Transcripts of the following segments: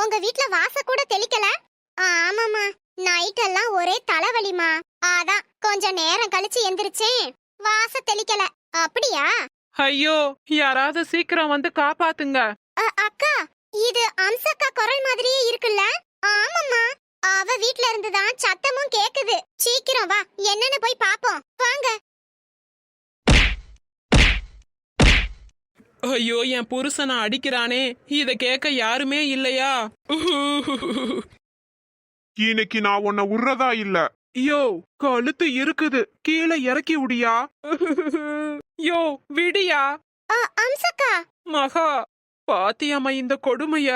உங்க வீட்ல வாச கூட தெளிக்கல? ஆமாமா நைட் எல்லாம் ஒரே தலைவலிமா அதான் கொஞ்ச நேரம் கழிச்சு எந்திரிச்சேன். வாச தெளிக்கல. அப்படியா? ஐயோ யாராவது சீக்கிரம் வந்து காப்பாத்துங்க. அக்கா இது அம்சக்கா குரல் மாதிரியே இருக்குல்ல? ஆமாம்மா. அவ வீட்ல இருந்து தான் சத்தமும் கேக்குது. சீக்கிரம் வா என்னன்னு போய் பாப்போம். வாங்க. ஐயோ என் புருஷனை அடிக்கிறானே. இத கேட்க யாருமே இல்லையா? இன்னைக்கு நான் உன்னை உர்றதா இல்ல. யோ கழுத்து இருக்குது கீழே இறக்கி விடியா யோ விடியா? அம்சக்கா. மகா பாத்தியாமா இந்த கொடுமைய.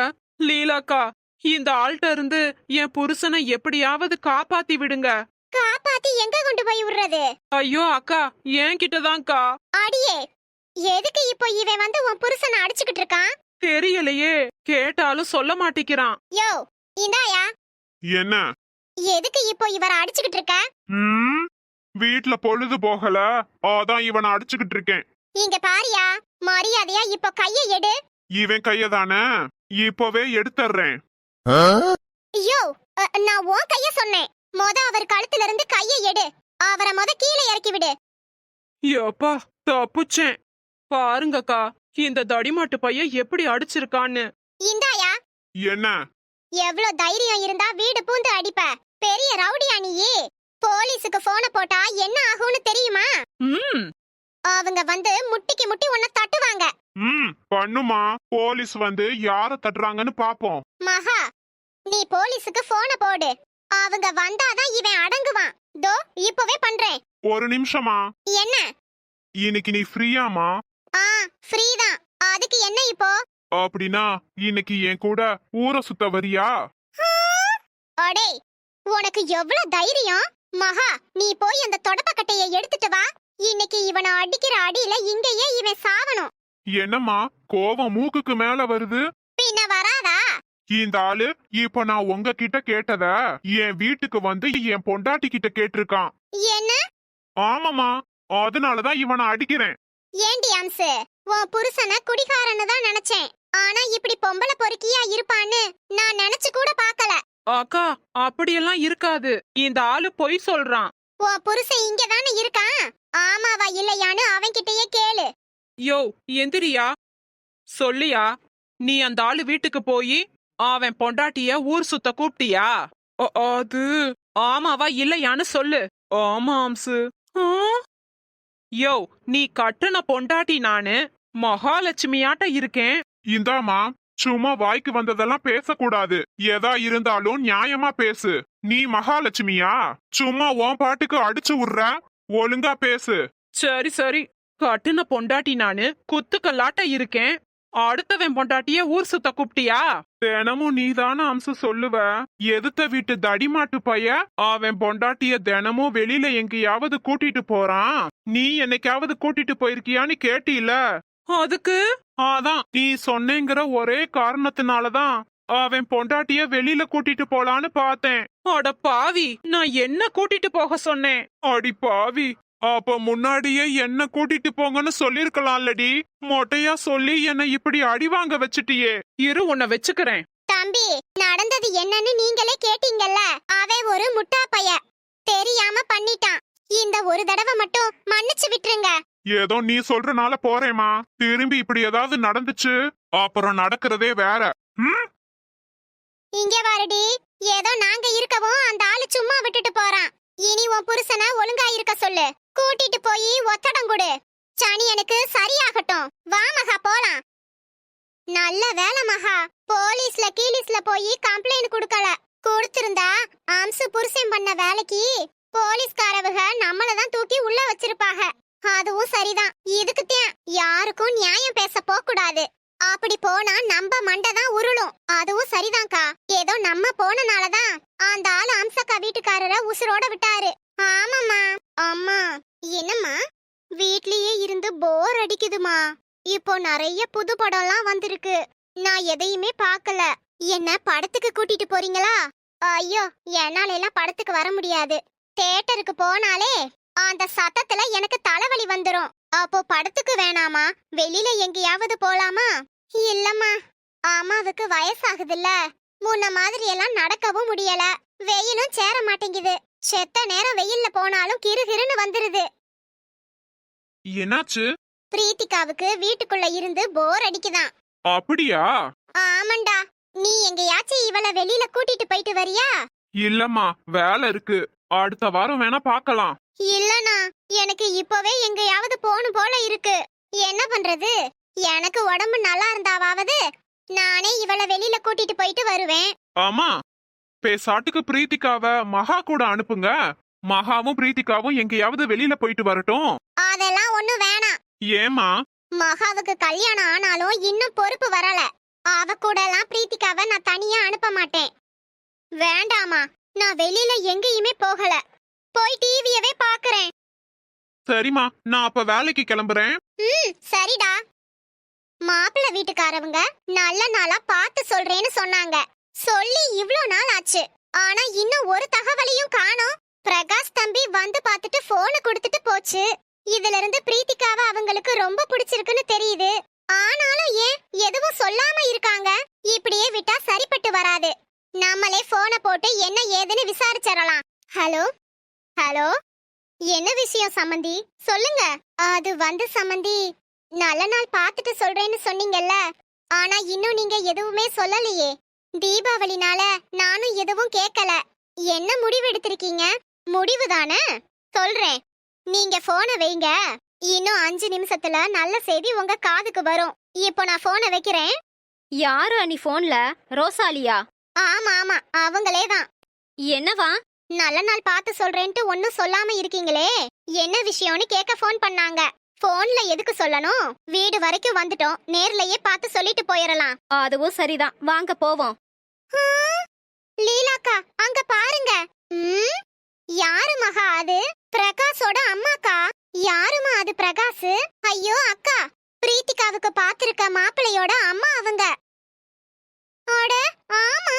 லீலாக்கா இந்த ஆள்கிட்ட இருந்து என் புருஷனை எப்படியாவது காப்பாத்தி விடுங்க. காப்பாத்தி எங்க கொண்டு போய் விடுறது ஐயோ அக்கா என் கிட்டதான்க்கா அடியே எதுக்கு இப்போ இவன் வந்து உன் புருஷனை அடிச்சுக்கிட்டு இருக்கான்? தெரியலையே. கேட்டாலும் சொல்ல மாட்டேங்கிறான். யோ இந்தாயா. என்ன? எதுக்கு இப்போ இவரை அடிச்சுக்கிட்டு இருக்க? ம்? வீட்ல பொழுது போகல. அதான் இவனை அடிச்சுக்கிட்டு இருக்கேன். இங்க பாரியா மரியாதையா இப்போ கைய எடு. இவன் கையதானே இப்பவே எடுத்துறேன் யோ அ, நான் உன் கைய சொன்னேன். மொத அவர் கழுத்துல இருந்து கைய எடு. அவரை மொத கீழே இறக்கி விடு. எப்பா தப்புச்சேன். பாருங்கக்கா இந்த தடிமாட்டு பையன் எப்படி அடிச்சிருக்கான்னு. இந்தாயா. என்ன? எவ்ளோ தைரியம் இருந்தா வீடு பூந்து அடிப்ப. பெரிய ரவுடியா நீயே. போலீஸுக்கு போன போட்டா என்ன ஆகும்னு தெரியுமா? ம். அவங்க வந்து முட்டிக்கு முட்டி உன்னை தட்டுவாங்க. ம் பண்ணுமா. போலீஸ் வந்து யார தட்டுறாங்கன்னு பாப்போம். மகா நீ போலீஸுக்கு போன போடு. அவங்க வந்தாதான் இவன் அடங்குவான். தோ இப்பவே பண்றேன். ஒரு நிமிஷமா. என்ன? இன்னைக்கு நீ ஃப்ரீயாமா ஆ ஃப்ரீ தான். அதுக்கு என்ன இப்போ? அப்படின்னா இன்னைக்கு என் கூட ஊரை சுத்த வரியா? அடே உனக்கு எவ்வளவு தைரியம்? மகா நீ போய் அந்த தொடப்பக்கட்டைய எடுத்துட்டு வா. இன்னைக்கு இவனை அடிக்கிற அடியில இங்கேயே இவன் சாவணும் என்னம்மா கோவம் மூக்குக்கு மேல வருது? பின்ன வராதா? இந்த ஆளு இப்ப நான் உங்ககிட்ட கேட்டத என் வீட்டுக்கு வந்து என் பொண்டாட்டி கிட்ட கேட்டிருக்கான். என்ன? ஆமாமா அதனாலதான் இவனை அடிக்கிறேன். ஏண்டி அம்சு? உன் புருஷனை குடிகாரன்னு தான் நினைச்சேன். ஆனா இப்படி பொம்பளை பொறுக்கியா இருப்பான்னு நான் நினைச்சு கூட பார்க்கல. அக்கா அப்படியெல்லாம் இருக்காது. இந்த ஆளு பொய் சொல்றான். உன் புருஷன் இங்க தானே இருக்கான்? ஆமாவா இல்லையான்னு அவன்கிட்டயே கேளு. யோ எந்திரியா? சொல்லியா? நீ அந்த ஆளு வீட்டுக்கு போய் அவன் பொண்டாட்டிய ஊர் சுத்த கூப்பிட்டியா? அது ஆமாவா இல்லையான்னு சொல்லு. ஆமா அம்சு. ஆ? யோ நீ கட்டுன பொண்டாட்டி நானு. மகாலட்சுமியாட்ட இருக்கேன். இந்தாமா சும்மா வாய்க்கு வந்ததெல்லாம் பேசக்கூடாது. எதா இருந்தாலும் நியாயமா பேசு. நீ மகாலட்சுமியா? சும்மா உன் பாட்டுக்கு அடிச்சு விடுற ஒழுங்கா பேசு. சரி சரி. கட்டுன பொண்டாட்டி நானு குத்துக்கல்லாட்ட இருக்கேன். அடுத்தவன் பொண்டாட்டிய ஊர் சுத்த கூப்பிட்டியா? தினமும் நீதான அம்சம் சொல்லுவ. எதுத்த வீட்டு தடிமாட்டு பைய அவன் பொண்டாட்டிய தினமும் வெளியில எங்கேயாவது கூட்டிட்டு போறான். நீ என்னைக்காவது கூட்டிட்டு போயிருக்கியான்னு கேட்டில. அதுக்கு? அதான் நீ சொன்னேங்கிற ஒரே காரணத்தினாலதான் அவன் பொண்டாட்டிய வெளியில கூட்டிட்டு போலான்னு பார்த்தேன். அட பாவி நான் என்ன கூட்டிட்டு போக சொன்னேன்? அடி பாவி அப்ப முன்னாடியே என்ன கூட்டிட்டு போங்கன்னு சொல்லிருக்கலாம்லடி. மொட்டையா சொல்லி என்னை இப்படி அடி வாங்க வச்சிட்டியே. இரு உன்னை வச்சுக்கிறேன். தம்பி நடந்தது என்னன்னு நீங்களே கேட்டீங்கல்ல. அவன் ஒரு முட்டா பைய. தெரியாம பண்ணிட்டான். இந்த ஒரு தடவை மட்டும் மன்னிச்சு விட்டுருங்க. ஏதோ நீ சொல்றனால போறேமா திரும்பி இப்படி ஏதாவது நடந்துச்சு? அப்புறம் நடக்கிறதே வேற. ம்? இங்க வாருடி. ஏதோ நாங்க இருக்கவும் அந்த ஆளு சும்மா விட்டுட்டு போறான். இனி உன் புருஷனை ஒழுங்கா இருக்க சொல்லு. கூட்டிட்டு போய் ஒத்தடம் கொடு. சனியனுக்கு சரியாகட்டும். வா மகா போலாம். நல்ல வேலை மகா. போலீஸ்ல கீலீஸ்ல போய் கம்ப்ளைண்ட் கொடுக்கல. கொடுத்திருந்தா அம்சு புருஷன் பண்ண வேலைக்கு போலீஸ்காரவுக நம்மள தான் தூக்கி உள்ள வச்சிருப்பாக அதுவும் சரிதான். இதுக்குத்தான் யாருக்கும் நியாயம் பேச போகக்கூடாது அப்படி போனா நம்ம மண்டை தான் உருளும். அதுவும் சரிதான்க்கா. ஏதோ நம்ம போனனாலதான் அந்த ஆள் அம்சக்கா வீட்டுக்காரரை உசுரோட விட்டாரு. ஆமாம்மா. அம்மா என்னம்மா? வீட்லயே இருந்து போர் அடிக்குதுமா. இப்போ நிறைய புது படம்லாம் வந்திருக்கு. நான் எதையுமே பார்க்கல. என்ன படத்துக்கு கூட்டிட்டு போறீங்களா? ஐயோ என்னால எல்லாம் படத்துக்கு வர முடியாது. தேட்டருக்கு போனாலே அந்த சத்தத்துல எனக்கு தலைவலி வந்துரும். அப்போ படத்துக்கு வேணாமா? வெளியில எங்கேயாவது போலாமா? இல்லம்மா. அம்மாவுக்கு வயசாகுதுல்ல. முன்ன மாதிரி எல்லாம் நடக்கவும் முடியல. வெயிலும் சேர மாட்டேங்குது. செத்த நேரம் வெயில்ல போனாலும் கிறுகிறுன்னு வந்துருது. என்னாச்சு? பிரீத்திகாவுக்கு வீட்டுக்குள்ள இருந்து போர் அடிக்குதாம் அப்படியா? ஆமாண்டா. நீ எங்கேயாச்சும் இவள வெளியில கூட்டிட்டு போயிட்டு வரியா? இல்லம்மா வேலை இருக்கு. அடுத்த வாரம் வேணா பார்க்கலாம். இல்லனா எனக்கு இப்பவே எங்கேயாவது போகணும் போல இருக்கு. என்ன பண்றது? எனக்கு உடம்பு நல்லா இருந்தாவாவது நானே இவள வெளியில கூட்டிட்டு போயிட்டு வருவேன். ஆமா. பேசாட்டுக்கு பிரீத்திகாவ மகா கூட அனுப்புங்க. மகாவும் பிரீத்திகாவும் எங்கேயாவது வெளியில போயிட்டு வரட்டும். அதெல்லாம் ஒண்ணு வேணாம். ஏமா மகாவுக்கு கல்யாணம் ஆனாலும் இன்னும் பொறுப்பு வரல. அவ கூட எல்லாம் பிரீத்திகாவை நான் தனியா அனுப்ப மாட்டேன். வேண்டாமா நான் வெளியில எங்கேயுமே போகல. போய் டிவியவே பாக்குறேன். சரிம்மா நான் அப்ப வேலைக்கு கிளம்புறேன். ம் சரிடா. மாப்பிள்ளை வீட்டுக்காரவங்க நல்ல நாளா பார்த்து சொல்றேன்னு சொன்னாங்க. சொல்லி இவ்ளோ நாள் ஆச்சு. ஆனா இன்னும் ஒரு தகவலையும் காணோம். பிரகாஷ் தம்பி வந்து பார்த்துட்டு போனை கொடுத்துட்டு போச்சு. இதுல இருந்து பிரீத்திகாவ அவங்களுக்கு ரொம்ப பிடிச்சிருக்குன்னு தெரியுது. ஆனாலும் ஏன் எதுவும் சொல்லாம இருக்காங்க? இப்படியே விட்டா சரிப்பட்டு வராது. நம்மளே போனை போட்டு என்ன ஏதுன்னு விசாரிச்சிடலாம். ஹலோ? ஹலோ? என்ன விஷயம் சம்மந்தி சொல்லுங்க. அது வந்து சம்மந்தி நல்ல நாள் பார்த்துட்டு சொல்றேன்னு சொன்னீங்கல்ல. ஆனா இன்னும் நீங்க எதுவுமே சொல்லலையே. தீபாவளினால நானும் எதுவும் கேட்கல என்ன முடிவு எடுத்திருக்கீங்க? முடிவு தானே சொல்றேன். நீங்க போனை வைங்க. இன்னும் அஞ்சு நிமிஷத்துல நல்ல செய்தி உங்க காதுக்கு வரும். இப்போ நான் போனை வைக்கிறேன். யாரு அனி போன்ல ரோசாலியா? ஆமா ஆமா. அவங்களே தான். என்னவா? நல்ல நாள் பார்த்து சொல்றேன்ட்டு ஒன்னும் சொல்லாம இருக்கீங்களே. என்ன விஷயம்னு கேட்க ஃபோன் பண்ணாங்க. போன்ல எதுக்கு சொல்லணும்? வீடு வரைக்கும் வந்துட்டோம். நேர்லயே பார்த்து சொல்லிட்டு போயிடலாம் அதுவும் சரிதான். வாங்க போவோம். லீலாக்கா அங்க பாருங்க. யாரு மகா அது? பிரகாஷோட அம்மாக்கா? யாருமா அது பிரகாஷ்? ஐயோ அக்கா பிரீத்திகாவுக்கு பாத்திருக்க மாப்பிள்ளையோட அம்மா அவங்க. அட ஆமா.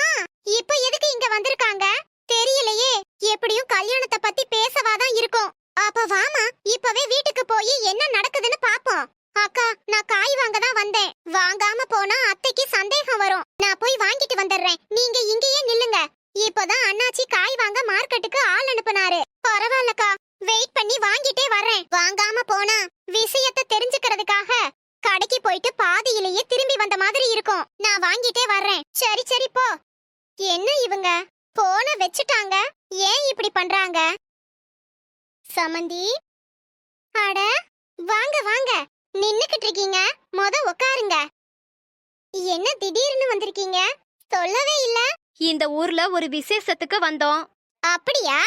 இப்ப எதுக்கு இங்க வந்திருக்காங்க? தெரியலையே. எப்படியும் கல்யாணத்தை பத்தி பேசவாதான் இருக்கும். அப்ப வாமா இப்பவே வீட்டுக்கு போய் என்ன நடக்குதுன்னு பாப்போம். அக்கா நான் காய் வாங்க தான் வந்தேன். வாங்காம போனா அத்தைக்கு சந்தேகம் வரும். நான் போய் வாங்கிட்டு வந்துடுறேன். நீங்க இங்கேயே நில்லுங்க. இப்போதான் அண்ணாச்சி காய் வாங்க மார்க்கெட்டுக்கு ஆள் அனுப்புனாரு. பரவாயில்லக்கா. வெயிட் பண்ணி வாங்கிட்டே வர்றேன். வாங்காம போனா விஷயத்த தெரிஞ்சுக்கிறதுக்காக கடைக்கு போயிட்டு பாதியிலேயே திரும்பி வந்த மாதிரி இருக்கும். நான் வாங்கிட்டே வர்றேன். சரி சரி போ. என்ன இவங்க? போன வச்சுட்டாங்க. ஏன் இப்படி பண்றாங்க? சமந்தி? அட வாங்க வாங்க. நின்னுக்கிட்டு இருக்கீங்க மொத உட்காருங்க என்ன திடீர்னு வந்திருக்கீங்க? சொல்லவே இல்ல. இந்த ஊர்ல ஒரு விசேஷத்துக்கு வந்தோம். அப்படியா?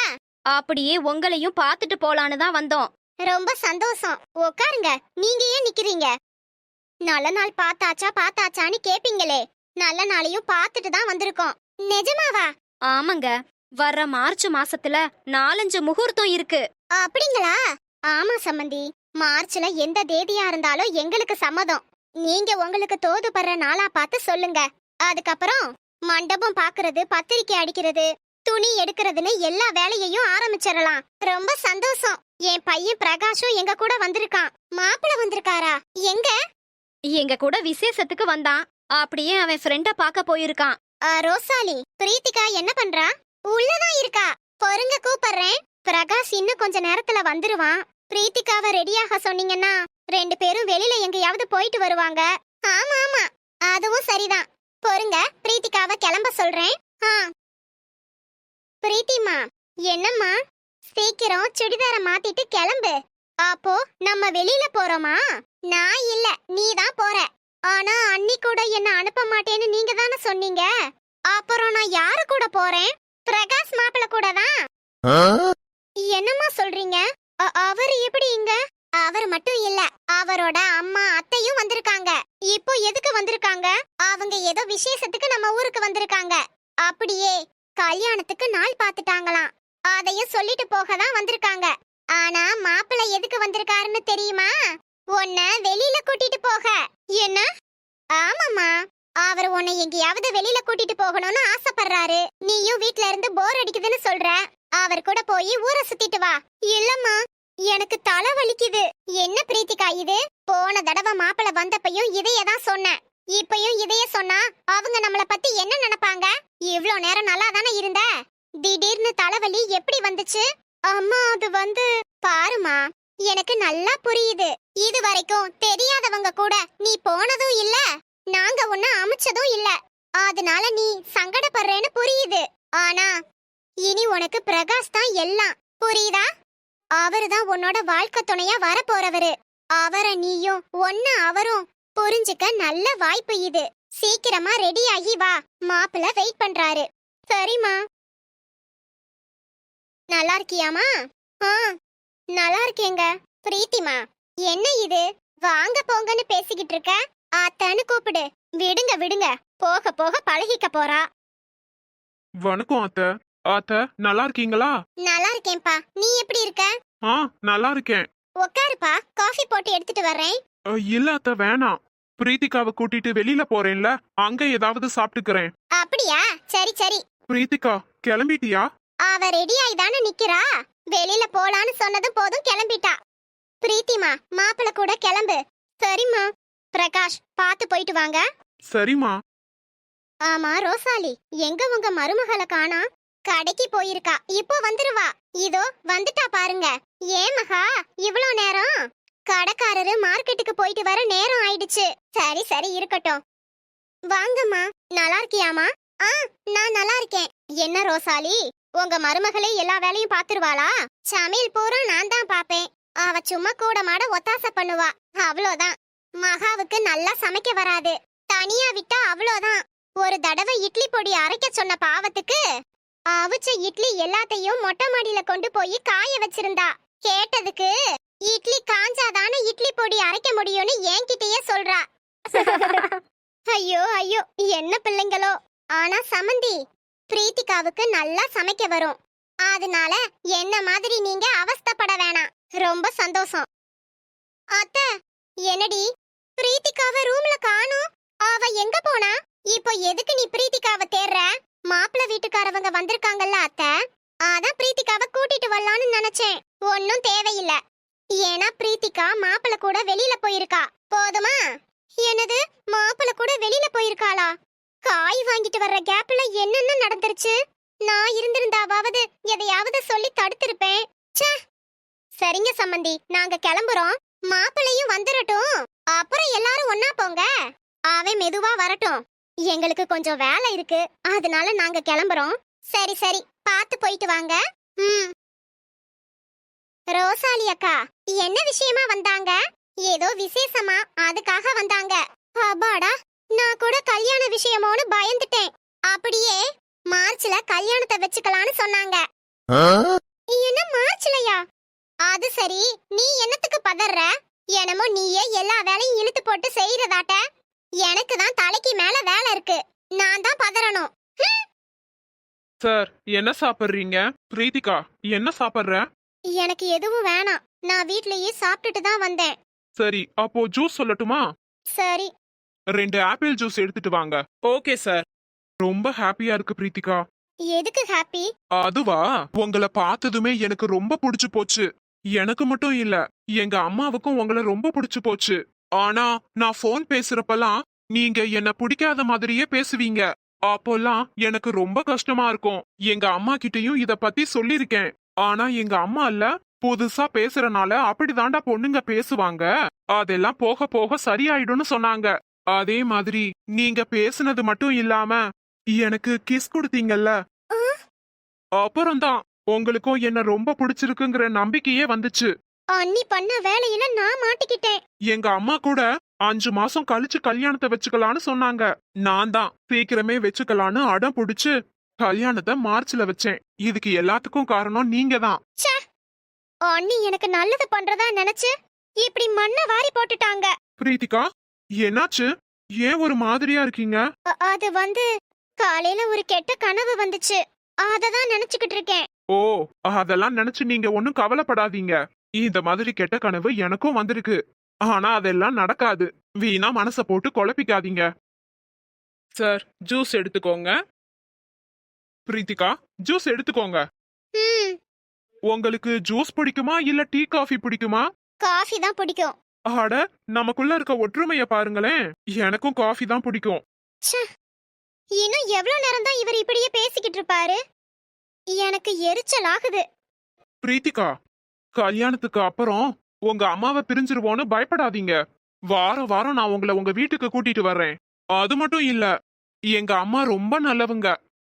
அப்படியே உங்களையும் பார்த்துட்டு போலான்னு தான் வந்தோம். ரொம்ப சந்தோஷம். உட்காருங்க நீங்க ஏன் நிக்கிறீங்க? நல்ல நாள் பார்த்தாச்சா பார்த்தாச்சான்னு கேப்பீங்களே. நல்ல நாளையும் பார்த்துட்டு தான் வந்திருக்கோம். நிஜமாவா? ஆமாங்க. வர்ற மார்ச் மாசத்துல நாலஞ்சு முகூர்த்தம் இருக்கு. அப்படிங்களா? ஆமா சம்மந்தி. மார்ச்ல எந்த தேதியா இருந்தாலும் எங்களுக்கு சம்மதம். நீங்க உங்களுக்கு தோதுபடுற நாளா பார்த்து சொல்லுங்க. அதுக்கப்புறம் மண்டபம் பாக்குறது பத்திரிக்கை அடிக்கிறது துணி எடுக்கிறதுன்னு எல்லா வேலையையும் ஆரம்பிச்சிடலாம். ரொம்ப சந்தோஷம். என் பையன் பிரகாஷும் எங்க கூட வந்திருக்கான். மாப்பிள்ள வந்திருக்காரா? எங்க? எங்க கூட விசேஷத்துக்கு வந்தான். அப்படியே அவன் ஃப்ரெண்ட பார்க்க போயிருக்கான். ரோசாலி பிரீத்திகா என்ன பண்றா? உள்ளதான் இருக்கா. பொறுங்க கூப்பிடுறேன். பிரகாஷ் இன்னும் கொஞ்ச நேரத்துல வந்துருவான். பிரீத்திகாவை ரெடியாக சொன்னீங்கன்னா ரெண்டு பேரும் வெளியில எங்கேயாவது போயிட்டு வருவாங்க. ஆமா ஆமா. அதுவும் சரிதான். பொறுங்க பிரீத்திகாவை கிளம்ப சொல்றேன். ஆ. பிரீத்திமா என்னம்மா? சீக்கிரம் சுடிதார மாத்திட்டு கிளம்பு. அப்போ நம்ம வெளியில போறோமா? நான் இல்ல நீ தான் போற. ஆனா அண்ணி கூட என்ன அனுப்ப மாட்டேன்னு நீங்க தானே சொன்னீங்க. அப்புறம் நான் யாரு கூட போறேன்? பிரகாஷ் மாப்பிள்ள கூட தான் என்னம்மா சொல்றீங்க? அவர் எப்படி இங்க அவர் மட்டும் இல்ல. அவரோட அம்மா அத்தையும் வந்திருக்காங்க. இப்போ எதுக்கு வந்திருக்காங்க? அவங்க ஏதோ விசேஷத்துக்கு நம்ம ஊருக்கு வந்திருக்காங்க. அப்படியே கல்யாணத்துக்கு நாள் பார்த்துட்டாங்களாம் அதையும் சொல்லிட்டு போக தான் வந்திருக்காங்க. ஆனா மாப்பிள்ளை எதுக்கு வந்திருக்காருன்னு தெரியுமா? உன்னை வெளியில கூட்டிட்டு போக. என்ன? ஆமாமா அவர் உன்னை எங்கேயாவது வெளியில கூட்டிட்டு போகணும்னு ஆசைப்படுறாரு. நீயும் வீட்ல இருந்து போர் அடிக்குதுன்னு சொல்ற. அவர் கூட போய் ஊரை சுத்திட்டு வா. இல்லம்மா எனக்கு தலை வலிக்குது. என்ன பிரீத்திகா இது? போன தடவை மாப்பிள்ள வந்தப்பையும் இதையே தான் சொன்னேன். இப்பயும் இதையே சொன்னா அவங்க நம்மள பத்தி என்ன நினைப்பாங்க? இவ்ளோ நேரம் நல்லா தானே இருந்த? திடீர்னு தலைவலி எப்படி வந்துச்சு? அம்மா அது வந்து பாருமா எனக்கு நல்லா புரியுது. இது வரைக்கும் தெரியாதவங்க கூட நீ போனதும் இல்ல நாங்க உன்ன அமைச்சதும் இல்ல. அதனால நீ சங்கடப்படுறேன்னு புரியுது. ஆனா இனி உனக்கு பிரகாஷ் தான் எல்லாம். புரியுதா? அவருதான் உன்னோட வாழ்க்கை துணையா வரப்போறவரு. அவரை நீயும் ஒன்னு அவரும் புரிஞ்சுக்க நல்ல வாய்ப்பு இது. சீக்கிரமா ரெடி ஆகி வா. மாப்பிள்ள வெயிட் பண்றாரு. சரிம்மா. நல்லா இருக்கியாமா ஆ நல்லா இருக்கேங்க. பிரீத்திமா என்ன இது? வாங்க போங்கன்னு பேசிக்கிட்டு இருக்க? ஆத்தான்னு கூப்பிடு. விடுங்க விடுங்க. போக போக பழகிக்க போறா. வணக்கம் அத்தை. அத்த நல்லா இருக்கீங்களா? நல்லா இருக்கேன்பா நீ எப்படி இருக்க? ஆ நல்லா இருக்கேன். உக்காருப்பா. காஃபி போட்டு எடுத்துட்டு வர்றேன். அ, இல்ல அத்த வேணாம். பிரீத்திகாவை கூட்டிட்டு வெளியில போறேன்ல. அங்க ஏதாவது சாப்பிட்டுக்கிறேன். அப்படியா? சரி சரி. பிரீத்திகா கிளம்பிட்டியா? அவ ரெடி ஆயி தானே நிக்கிறா. வெளியில போலான்னு சொன்னதும் போதும் கிளம்பிட்டா. பிரீத்திமா மாப்பிள்ள கூட கிளம்பு. சரிம்மா. பிரகாஷ் பார்த்து போயிட்டு வாங்க. சரிம்மா. ஆமா ரோசாலி. எங்க உங்க மருமகளை காணா கடைக்கு போயிருக்கா. இப்போ வந்துருவா. இதோ வந்துட்டா பாருங்க. ஏன் மகா இவ்வளோ நேரம்? கடைக்காரரு மார்க்கெட்டுக்கு போயிட்டு வர நேரம் ஆயிடுச்சு. சரி சரி இருக்கட்டும். வாங்கம்மா. நல்லா இருக்கியாமா ஆ நான் நல்லா இருக்கேன். என்ன ரோசாலி? உங்க மருமகளே எல்லா வேலையும் பாத்துருவாளா சமையல் பூரா நான் தான் பாப்பேன் அவ சும்மா கூட மாட ஒத்தாசை பண்ணுவா. அவ்வளோதான். மகாவுக்கு நல்லா சமைக்க வராது. தனியா விட்டா அவ்வளோதான். ஒரு தடவை இட்லி பொடி அரைக்க சொன்ன பாவத்துக்கு அவிச்ச இட்லி எல்லாத்தையும் மொட்டை மாடியில கொண்டு போய் காய வச்சிருந்தா. கேட்டதுக்கு இட்லி காஞ்சாதானே இட்லி பொடி அரைக்க முடியும்னு என்கிட்டயே சொல்றா. ஐயோ ஐயோ என்ன பிள்ளைங்களோ. ஆனா சமந்தி பிரீத்திகாவுக்கு நல்லா சமைக்க வரும். அதனால என்ன மாதிரி நீங்க அவஸ்தைப்பட வேணாம். ரொம்ப சந்தோஷம். அத்த என்னடி? பிரீத்திகாவ ரூம்ல காணோம்? அவ எங்க போனா? இப்போ எதுக்கு நீ பிரீத்திகாவ தேடுற? மாப்பிள்ளை வீட்டுக்காரவங்க வந்திருக்காங்கல்ல அத்த? அதான் பிரீத்திகாவை கூட்டிட்டு வரலான்னு நினைச்சேன். ஒன்னும் தேவையில்ல. ஏன்னா பிரீத்திகா மாப்பிள கூட வெளியில போயிருக்கா. போதுமா? என்னது? மாப்பிள்ளை கூட வெளியில போயிருக்காளா? காய் வாங்கிட்டு வர்ற கேப்ல என்னென்ன நடந்துருச்சு? நான் இருந்திருந்தாவாவது எதையாவது சொல்லி தடுத்திருப்பேன். சரிங்க சம்மந்தி நாங்க கிளம்புறோம். மாப்பிள்ளையும் வந்துடட்டும் அப்புறம் எல்லாரும் ஒன்னா போங்க. அவன் மெதுவா வரட்டும். எங்களுக்கு கொஞ்சம் வேலை இருக்கு. அதனால நாங்க கிளம்புறோம். சரி சரி. பார்த்து போயிட்டு வாங்க. ம். ரோசாலி அக்கா என்ன விஷயமா வந்தாங்க? ஏதோ விசேஷமா அதுக்காக வந்தாங்க. அப்பாடா நான் கூட கல்யாண விஷயமோன்னு பயந்துட்டேன். அப்படியே மார்ச்ல கல்யாணத்தை வச்சுக்கலாம்னு சொன்னாங்க. என்ன மார்ச்லயா? அது சரி நீ என்னத்துக்கு பதற என்னமோ நீயே எல்லா வேலையும் இழுத்து போட்டு செய்யறதாட்ட எனக்கு தான் தலைக்கு மேல வேலை இருக்கு. நான் தான் பதறணும். சார் என்ன சாப்பிடுறீங்க? பிரீத்திகா என்ன சாப்பிடுற? எனக்கு எதுவும் வேணாம். நான் வீட்லயே சாப்பிட்டுட்டு தான் வந்தேன். சரி அப்போ ஜூஸ் சொல்லட்டுமா? சரி. ரெண்டு ஆப்பிள் ஜூஸ் எடுத்துட்டு வாங்க. Okay sir. ரொம்ப ஹாப்பியா இருக்கு பிரீத்திகா. எதுக்கு ஹாப்பி? அதுவா? உங்களை பார்த்ததுமே எனக்கு ரொம்ப பிடிச்சு போச்சு. எனக்கு மட்டும் இல்ல எங்க அம்மாவுக்கும் உங்களை ரொம்ப பிடிச்சு போச்சு. ஆனா நான் ஃபோன் பேசுறப்பலாம் நீங்க என்ன பிடிக்காத மாதிரியே பேசுவீங்க. அப்போல்லாம் எனக்கு ரொம்ப கஷ்டமா இருக்கும். எங்க அம்மா கிட்டயும் இத பத்தி சொல்லிருக்கேன் ஆனா எங்க அம்மா இல்ல. புதுசா பேசுறனால அப்படிதாண்டா பொண்ணுங்க பேசுவாங்க. அதெல்லாம் போக போக சரியாயிடும்னு சொன்னாங்க. அதே மாதிரி நீங்க பேசுனது மட்டும் இல்லாம எனக்கு கிஸ் கொடுத்தீங்கல்ல? அப்புறம்தான். உங்களுக்கும் என்ன ரொம்ப பிடிச்சிருக்குங்கிற நம்பிக்கையே வந்துச்சு. அண்ணி பண்ண வேலையில நான் மாட்டிக்கிட்டேன். எங்க அம்மா கூட அஞ்சு மாசம் கழிச்சு கல்யாணத்தை வச்சுக்கலான்னு சொன்னாங்க. நான் தான் சீக்கிரமே வச்சுக்கலான்னு அடம் பிடிச்சு கல்யாணத்தை மார்ச்ல வச்சேன். இதுக்கு எல்லாத்துக்கும் காரணம் நீங்க தான். அண்ணி எனக்கு நல்லது பண்றதா நினைச்சு இப்படி மண்ணை வாரி போட்டுட்டாங்க. பிரீத்திகா என்னாச்சு? ஏன் ஒரு மாதிரியா இருக்கீங்க? அது வந்து காலையில ஒரு கெட்ட கனவு வந்துச்சு. அததான் நினைச்சுக்கிட்டு இருக்கேன். ஓ அதெல்லாம் நினைச்சு நீங்க ஒண்ணும் கவலைப்படாதீங்க. இந்த மாதிரி கெட்ட கனவு எனக்கும் வந்திருக்கு. ஆனா அதெல்லாம் நடக்காது. வீணா மனச போட்டு குழப்பிக்காதீங்க. சார் ஜூஸ் எடுத்துக்கோங்க. பிரீத்திகா ஜூஸ் எடுத்துக்கோங்க. உங்களுக்கு ஜூஸ் பிடிக்குமா இல்ல டீ காஃபி பிடிக்குமா? காஃபி தான் பிடிக்கும். அட நமக்குள்ள இருக்க ஒற்றுமைய பாருங்களேன். எனக்கும் காஃபி தான் பிடிக்கும். இன்னும் எவ்வளவு நேரம் தான் இவர் இப்படியே பேசிக்கிட்டு இருப்பாரு? எனக்கு எரிச்சல் ஆகுது பிரீத்திகா கல்யாணத்துக்கு அப்புறம் உங்க அம்மாவை பிரிஞ்சிருவோன்னு பயப்படாதீங்க. வாரம் வாரம் நான் உங்களை உங்க வீட்டுக்கு கூட்டிட்டு வர்றேன். அது மட்டும் இல்ல எங்க அம்மா ரொம்ப நல்லவங்க.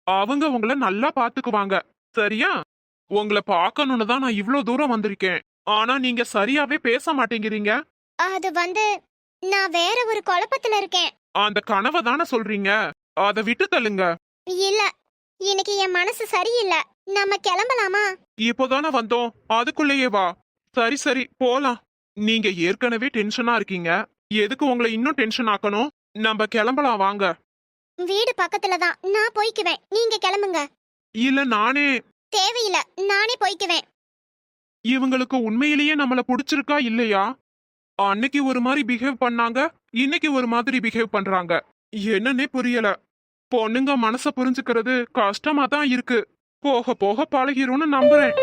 அவங்க உங்களை நல்லா பாத்துக்குவாங்க. சரியா? உங்களை பார்க்கணும்னு தான் நான் இவ்ளோ தூரம் வந்திருக்கேன். ஆனா நீங்க சரியாவே பேச மாட்டேங்கிறீங்க. அது வந்து நான் வேற ஒரு குழப்பத்துல இருக்கேன். அந்த கனவை தானே சொல்றீங்க? அதை விட்டு தள்ளுங்க. இல்ல இன்னைக்கு என் மனசு சரியில்லை. நம்ம கிளம்பலாமா? இப்போதானே வந்தோம். அதுக்குள்ளேயே வா. சரி சரி போலாம். நீங்க ஏற்கனவே டென்ஷனா இருக்கீங்க. எதுக்கு உங்களை இன்னும் டென்ஷன் ஆக்கணும்? நம்ம கிளம்பலாம் வாங்க. வீடு பக்கத்துல தான். நான் போய்க்குவேன். நீங்க கிளம்புங்க. இல்ல நானே. தேவையில்ல. நானே போய்க்குவேன். இவங்களுக்கு உண்மையிலேயே நம்மள பிடிச்சிருக்கா இல்லையா? அன்னைக்கு ஒரு மாதிரி பிஹேவ் பண்ணாங்க. இன்னைக்கு ஒரு மாதிரி பிஹேவ் பண்றாங்க. என்னன்னே புரியல. பொண்ணுங்க மனச புரிஞ்சுக்கிறது கஷ்டமா தான் இருக்கு. போக போக பழகிரும்னு நம்புறேன்.